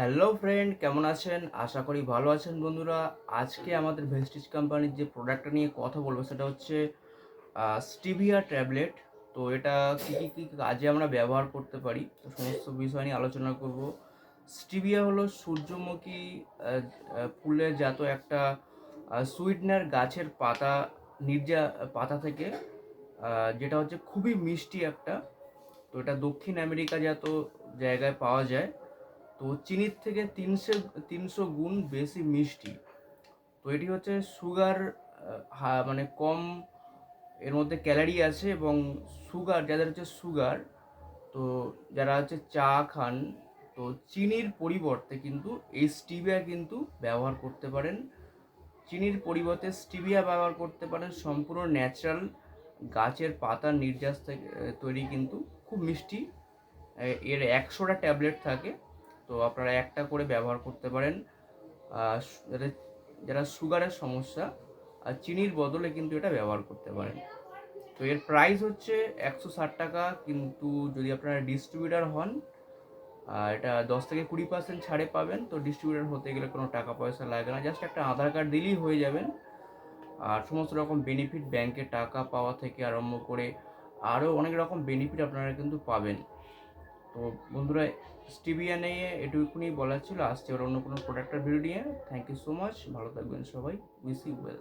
Hello friend, কেমন আছেন? আশা করি ভালো আছেন বন্ধুরা। আজকে আমাদের ভেস্টিজ কোম্পানির যে প্রোডাক্টটা নিয়ে কথা বলব সেটা হচ্ছে স্টিভিয়া ট্যাবলেট। তো এটা কী কী কী কাজে আমরা ব্যবহার করতে পারি? তো সমস্ত বিষয় নিয়ে আলোচনা করব। স্টিভিয়া হলো সূর্যমুখী ফুলের জাত একটা সুইটনার গাছের পাতা নির্যা পাতা থেকে যেটা হচ্ছে খুবই মিষ্টি একটা। তো এটা দক্ষিণ আমেরিকা জাত জায়গায় পাওয়া যায়। তো চিনির থেকে তিনশো তিনশো গুণ বেশি মিষ্টি। তো এটি হচ্ছে সুগার মানে কম, এর মধ্যে ক্যালারি আছে এবং সুগার, যাদের হচ্ছে সুগার, তো যারা হচ্ছে চা খান, তো চিনির পরিবর্তে কিন্তু এই স্টিভিয়া কিন্তু ব্যবহার করতে পারেন। চিনির পরিবর্তে স্টিভিয়া ব্যবহার করতে পারেন, সম্পূর্ণ ন্যাচারাল গাছের পাতার নির্যাস থেকে তৈরি কিন্তু খুব মিষ্টি। এর একশোটা ট্যাবলেট থাকে। তো আপনারা একটা করে ব্যবহার করতে পারেন। যারা সুগারের সমস্যা, আর চিনির বদলে কিন্তু এটা ব্যবহার করতে পারেন। তো এর প্রাইস হচ্ছে একশো ষাট টাকা, কিন্তু যদি আপনারা ডিস্ট্রিবিউটার হন এটা দশ থেকে কুড়ি পার্সেন্ট ছাড়ে পাবেন। তো ডিস্ট্রিবিউটার হতে গেলে কোনো টাকা পয়সা লাগে না জাস্ট একটা আধার কার্ড দিলেই হয়ে যাবেন। আর সমস্ত রকম বেনিফিট ব্যাংকে টাকা পাওয়া থেকে আরম্ভ করে আরও অনেক রকম বেনিফিট আপনারা কিন্তু পাবেন। তো বন্ধুরা স্টিভিয়া নিয়ে এটুকুনি বলার ছিল। আসছে ওর অন্য কোনো প্রোডাক্টের ভিডিও নিয়ে। থ্যাংক ইউ সো মাচ ভালো থাকবেন সবাই। উইস ইউ ওয়েল